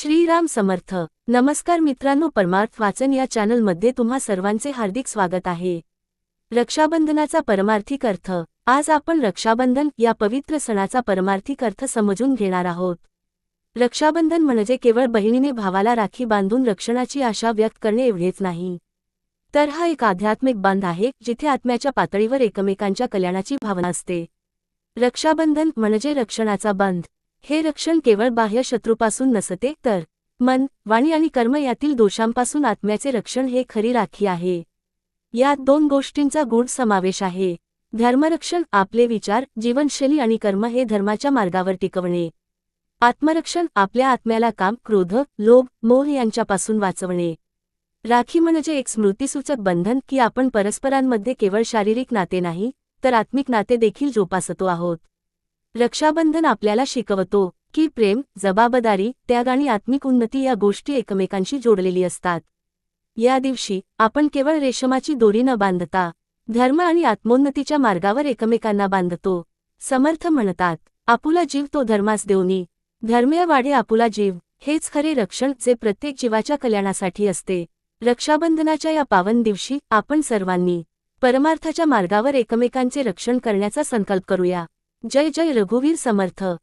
श्रीराम समर्थ. नमस्कार मित्रांनो परमार्थ वाचन या चॅनलमध्ये तुम्हा सर्वांचे हार्दिक स्वागत आहे. रक्षाबंधनाचा परमार्थिक अर्थ. आज आपण रक्षाबंधन या पवित्र सणाचा परमार्थिक अर्थ समजून घेणार आहोत. रक्षाबंधन म्हणजे केवळ बहिणीने भावाला राखी बांधून रक्षणाची आशा व्यक्त करणे एवढेच नाही. तर हा एक आध्यात्मिक बांध आहे जिथे आत्म्याच्या पातळीवर एकमेकांच्या कल्याणाची भावना असते. रक्षाबंधन म्हणजे रक्षणाचा बंध. हे रक्षण केवळ बाह्य शत्रूपासून नसते तर मन वाणी आणि कर्म यातील दोषांपासून आत्म्याचे रक्षण हे खरी राखी आहे. यात दोन गोष्टींचा गुण समावेश आहे. धर्मरक्षण आपले विचार जीवनशैली आणि कर्म हे धर्माच्या मार्गावर टिकवणे. आत्मरक्षण आपल्या आत्म्याला काम क्रोध लोभ मोह यांच्यापासून वाचवणे. राखी म्हणजे एक स्मृतीसूचक बंधन की आपण परस्परांमध्ये केवळ शारीरिक नाते नाही तर आत्मिक नाते देखील जोपासतो आहोत. रक्षाबंधन आपल्याला शिकवतो की प्रेम जबाबदारी त्याग आणि आत्मिक उन्नती या गोष्टी एकमेकांशी जोडलेली असतात. या दिवशी आपण केवळ रेशमाची दोरी न बांधता धर्म आणि आत्मोन्नतीच्या मार्गावर एकमेकांना बांधतो. समर्थ म्हणतात आपुला जीव तो धर्मास देऊनी. धर्मीय वाढे आपुला जीव. हेच खरे रक्षण जे प्रत्येक जीवाच्या कल्याणासाठी असते. रक्षाबंधनाच्या या पावन दिवशी आपण सर्वांनी परमार्थाच्या मार्गावर एकमेकांचे रक्षण करण्याचा संकल्प करूया. जय जय रघुवीर समर्थ.